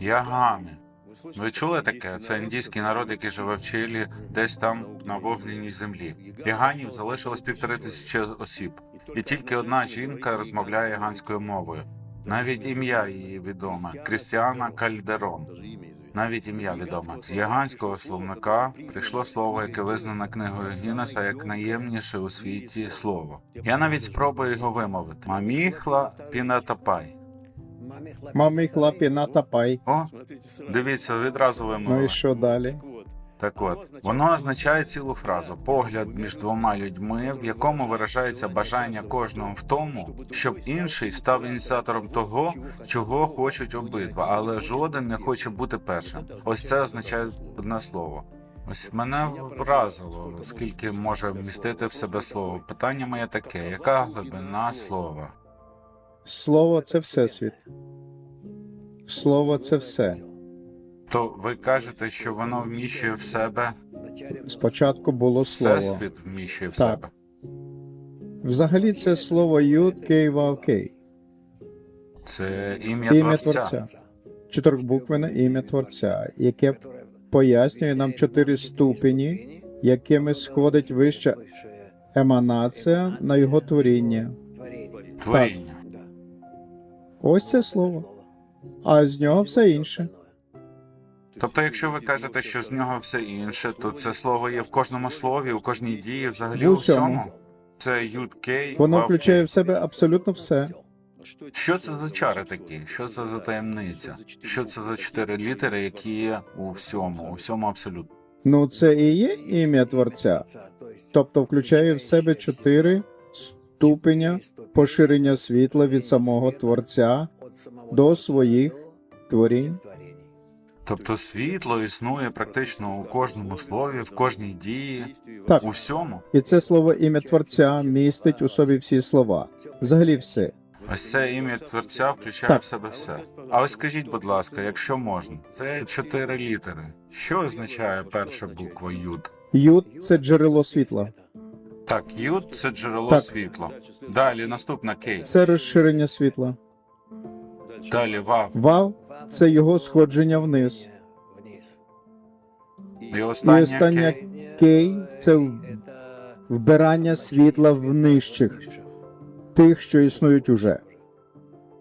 Ягами. Ви чули таке? Це індійський народ, який живе в Чилі, десь там на вогняній землі. Яганів залишилось півтори тисячі осіб, і тільки одна жінка розмовляє ганською мовою. Навіть ім'я її відоме Крістіана Кальдерон. Навіть ім'я відоме з яганського словника прийшло слово, яке визнано книгою Гіннеса як найємніше у світі слово. Я навіть спробую його вимовити. Маміхла пінатапай. Мамі хлапіна тапай. О, дивіться, відразу Ну вимовили. і що далі? Так от, воно означає цілу фразу погляд між двома людьми, в якому виражається бажання кожного в тому, щоб інший став ініціатором того, чого хочуть обидва, але жоден не хоче бути першим. Ось це означає одне слово. Ось мене вразило, скільки може вмістити в себе слово. Питання моє таке: яка глибина слова? Слово це всесвіт. Слово це все. То ви кажете, що воно вміщує в себе Спочатку було слово. всесвіт вміщує в Так. себе. Взагалі це слово Юд Кей Вав Кей. Це ім'я, Ім'я Творця. Творця. Чотирикбуквене ім'я Творця, яке пояснює нам чотири ступені, якими сходить вища еманація на його творіння. Творіння. Ось це слово. А з нього все інше. Тобто, якщо ви кажете, що з нього все інше, то це слово є в кожному слові, у кожній дії, взагалі у всьому. Це кей. Воно включає в себе абсолютно все. Що це за чари такі? Що це за таємниця? Що це за чотири літери, які є у всьому, у всьому абсолютно? Ну, це і є ім'я Творця. Тобто включає в себе чотири ступеня поширення світла від самого Творця до своїх творінь. Тобто світло існує практично у кожному слові, в кожній дії, Так. у всьому. І це слово ім'я Творця містить у собі всі слова. Взагалі все. Ось це ім'я творця включає Так. в себе все. А ось скажіть, будь ласка, якщо можна, це чотири літери. Що означає перша буква Юд? Юд це джерело світла. Так, Юд це джерело Так. світла. Далі наступна Кей. Це розширення світла. Далі Вав. Вав це його сходження вниз. І І остання остання Кей. кей це в- вбирання світла в нижчих, тих, що існують уже.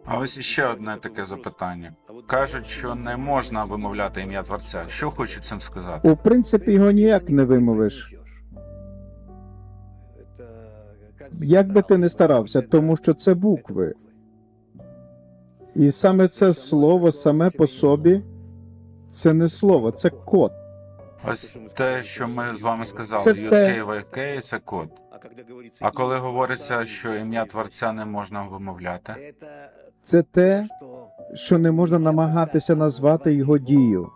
А ось іще одне таке запитання. Кажуть, що не можна вимовляти ім'я творця. Що хочуть цим сказати? У принципі, його ніяк не вимовиш. Як би ти не старався, тому що це букви. І саме це слово саме по собі це не слово, це код. Ось те, що ми з вами сказали, Це Кей це код. А коли говориться, що ім'я творця не можна вимовляти, Це те, що не можна намагатися назвати його дію,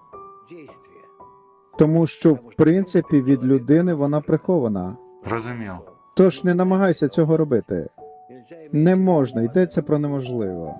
тому що в принципі від людини вона прихована. розумів. Тож не намагайся цього робити. Не можна, йдеться про неможливо.